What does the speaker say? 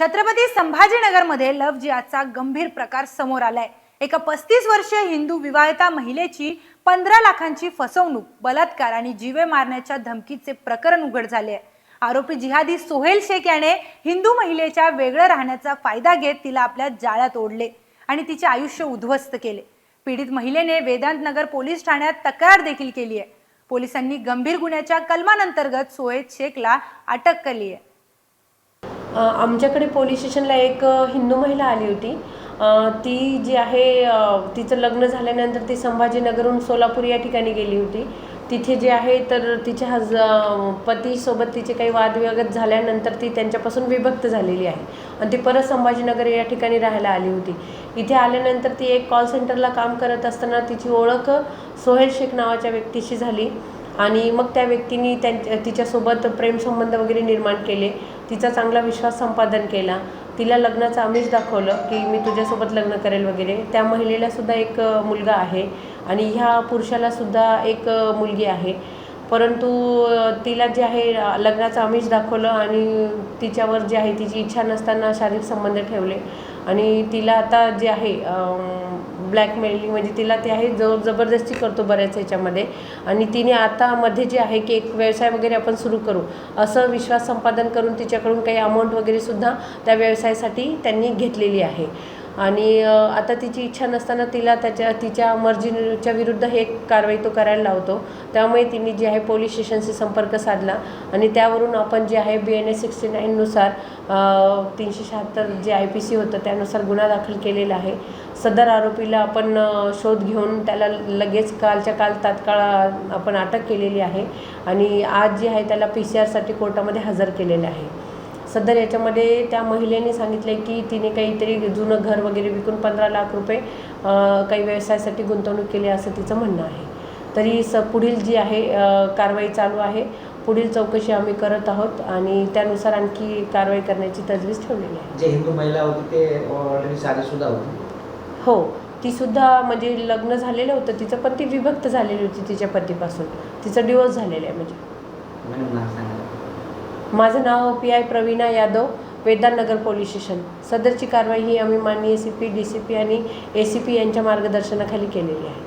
Chhatrapati संभाजीनगरमध्ये love जिहादचा गंभीर प्रकार समोर आलाय. एका पस्तीस वर्षीय हिंदू विवाहिता महिलेची पंधरा लाखांची फसवणूक बलात्कार आणि जीवे मारण्याच्या धमकीचे प्रकरण उघड झाले आहे. आरोपी जिहादी सोहेल शेख याने हिंदू महिलेच्या वेगळं राहण्याचा फायदा घेत तिला आपल्या जाळ्यात ओढले आणि तिचे आयुष्य उद्ध्वस्त केले. पीडित महिलेने वेदांत नगर पोलीस ठाण्यात तक्रार देखील केली आहे. पोलिसांनी गंभीर गुन्ह्याच्या कलमानंतर्गत सोहेल शेखला अटक केली आहे. आमच्याकडे पोलीस स्टेशनला एक हिंदू महिला आली होती. ती जी आहे तिचं लग्न झाल्यानंतर ती संभाजीनगरहून सोलापूर या ठिकाणी गेली होती. तिथे जे आहे तर तिच्या हज पतीसोबत तिचे काही वादविवाद झाल्यानंतर ती त्यांच्यापासून विभक्त झालेली आहे. आणि ती परत संभाजीनगर या ठिकाणी राहायला आली होती. इथे आल्यानंतर ती एक कॉल सेंटरला काम करत असताना तिची ओळख सोहेल शेख नावाच्या व्यक्तीशी झाली. आणि मग त्या व्यक्तीने त्यां तिच्यासोबत प्रेमसंबंध वगैरे निर्माण केले. तिचा चांगला विश्वास संपादन केला. तिला लग्नाचं आमिष दाखवलं की मी तुझ्यासोबत लग्न करेल वगैरे. त्या महिलेला सुद्धा एक मुलगा आहे आणि ह्या पुरुषाला सुद्धा एक मुलगी आहे. परंतु तिला जे आहे लग्नाचं आमिष दाखवलं आणि तिच्यावर जे आहे तिची इच्छा नसताना शारीरिक संबंध ठेवले. आणि तिला आता जे आहे ब्लॅकमेलिंग म्हणजे तिला ते आहे जो जबरदस्ती करतो बऱ्याच ह्याच्यामध्ये. आणि तिने आता मध्ये जे आहे की एक व्यवसाय वगैरे आपण सुरू करू असं विश्वास संपादन करून तिच्याकडून काही अमाऊंट वगैरे सुद्धा त्या व्यवसायासाठी त्यांनी घेतलेली आहे. आणि आता तिची इच्छा नसताना तिला त्याच्या तिच्या मर्जीच्या विरुद्ध हे कारवाई तो करायला लावतो. त्यामुळे तिने जे आहे पोलीस स्टेशनशी संपर्क साधला आणि त्यावरून आपण जे आहे बी एन एस सिक्स्टी नाईननुसार तीनशे शहात्तर जे आय पी सी होतं त्यानुसार गुन्हा दाखल केलेला आहे. सदर आरोपीला आपण शोध घेऊन त्याला लगेच कालच्या काल तात्काळ आपण अटक केलेली आहे आणि आज जे आहे त्याला पी सी आरसाठी कोर्टामध्ये हजर केलेलं आहे. सदर याच्यामध्ये त्या महिलेने सांगितले की तिने काहीतरी जुनं घर वगैरे विकून पंधरा लाख रुपये काही व्यवसायासाठी गुंतवणूक केली असं तिचं म्हणणं आहे. तरी स पुढील जी आहे कारवाई चालू आहे. पुढील चौकशी आम्ही करत आहोत आणि त्यानुसार आणखी कारवाई करण्याची तजवीज ठेवलेली आहे. जे हिंदू महिला होती ते ऑलरेडी होती. हो ती सुद्धा म्हणजे लग्न झालेलं होतं. तिचं पण ती विभक्त झालेली होती तिच्या पतीपासून. तिचं डिवोर्स झालेलं आहे म्हणजे. माझं नाव P I Praveena Yadav Vedanagar police station. सदरची कारवाई ही आम्ही माननीय C P D C P आणि ए सी पी यांच्या मार्गदर्शनाखाली केलेली आहे.